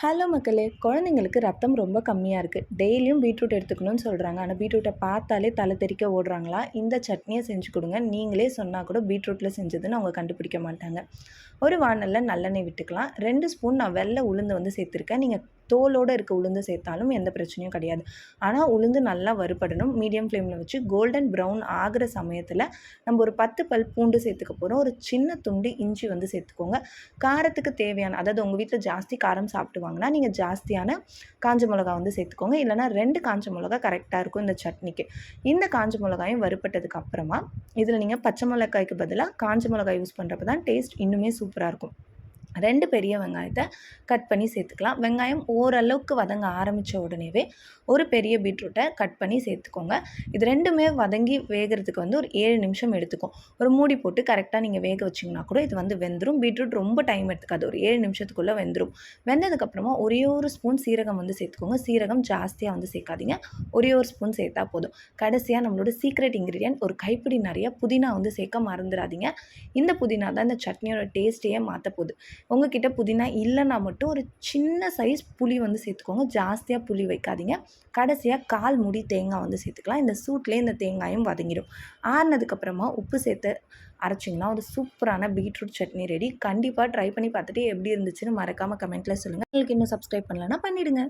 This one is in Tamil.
ஹலோ மக்களே குழந்தைங்களுக்கு ரத்தம் ரொம்ப கம்மியாக இருக்குது டெய்லியும் பீட்ரூட் எடுத்துக்கணும்னு சொல்கிறாங்க ஆனால் பீட்ரூட்டை பார்த்தாலே தலை தெறிக்க ஓடுறாங்களா? இந்த சட்னியை செஞ்சு கொடுங்க. நீங்களே சொன்னால் கூட பீட்ரூட்டில் செஞ்சதுன்னு அவங்க கண்டுபிடிக்க மாட்டாங்க. ஒரு வானலில் நல்லெண்ணெய் விட்டுக்கலாம். ரெண்டு ஸ்பூன் நான் வெள்ளை உளுந்து வந்து சேர்த்துருக்கேன். நீங்கள் தோலோடு இருக்க உளுந்து சேர்த்தாலும் எந்த பிரச்சனையும் கிடையாது. ஆனால் உளுந்து நல்லா வறுபடணும். மீடியம் ஃப்ளேமில் வச்சு கோல்டன் ப்ரௌன் ஆகிற சமயத்தில் நம்ம ஒரு பத்து பல் பூண்டு சேர்த்துக்க போகிறோம் ஒரு சின்ன துண்டு இஞ்சி வந்து சேர்த்துக்கோங்க. காரத்துக்கு தேவையான அதாவது உங்கள் வீட்டில் ஜாஸ்தி காரம் சாப்பிடுவாங்கன்னா நீங்கள் ஜாஸ்தியான காஞ்ச மிளகா வந்து சேர்த்துக்கோங்க. இல்லைனா ரெண்டு காஞ்ச மிளகா கரெக்டாக இருக்கும் இந்த சட்னிக்கு. இந்த காஞ்ச மிளகாயும் வறுபட்டதுக்கு அப்புறமா இதில் நீங்கள் பச்சை மிளகாய்க்கு பதிலாக காஞ்ச மிளகாய் யூஸ் பண்ணுறப்ப தான் டேஸ்ட் இன்னுமே சூப்பராக இருக்கும். ரெண்டு பெரிய வெங்காயத்தை கட் பண்ணி சேர்த்துக்கலாம். வெங்காயம் ஓரளவுக்கு வதங்க ஆரம்பித்த உடனேவே ஒரு பெரிய பீட்ரூட்டை கட் பண்ணி சேர்த்துக்கோங்க. இது ரெண்டுமே வதங்கி வேகிறதுக்கு வந்து ஒரு ஏழு நிமிஷம் எடுத்துக்கும். ஒரு மூடி போட்டு கரெக்டாக நீங்கள் வேக வச்சிங்கன்னா கூட இது வந்து வெந்துடும் பீட்ரூட் ரொம்ப டைம் எடுத்துக்காது. ஒரு ஏழு நிமிஷத்துக்குள்ளே வெந்துடும் வெந்ததுக்கப்புறமா ஒரே ஒரு ஸ்பூன் சீரகம் வந்து சேர்த்துக்கோங்க. சீரகம் ஜாஸ்தியாக வந்து சேர்க்காதீங்க. ஒரே ஒரு ஸ்பூன் சேர்த்தா போதும். கடைசியாக நம்மளோட சீக்ரெட் இன்க்ரீடியன்ட் ஒரு கைப்பிடி நிறைய புதினா வந்து சேர்க்க மறந்துடாதீங்க இந்த புதினா தான் இந்த சட்னியோட டேஸ்ட்டையே மாற்ற போகுது. உங்ககிட்ட புதினா இல்லைன்னா மட்டும் ஒரு சின்ன சைஸ் புளி வந்து சேர்த்துக்கோங்க. ஜாஸ்தியாக புளி வைக்காதீங்க. கடைசியாக கால் முடி தேங்காய் வந்து சேர்த்துக்கலாம். இந்த சூட்லேயே இந்த தேங்காயும் வதங்கிடும். ஆறினதுக்கப்புறமா உப்பு சேர்த்து அரைச்சிங்கன்னா ஒரு சூப்பரான பீட்ரூட் சட்னி ரெடி கண்டிப்பாக ட்ரை பண்ணி பார்த்துட்டு எப்படி இருந்துச்சுன்னு மறக்காமல் கமெண்ட்டில் சொல்லுங்கள் உங்களுக்கு இன்னும் சப்ஸ்கிரைப் பண்ணலன்னா பண்ணிவிடுங்க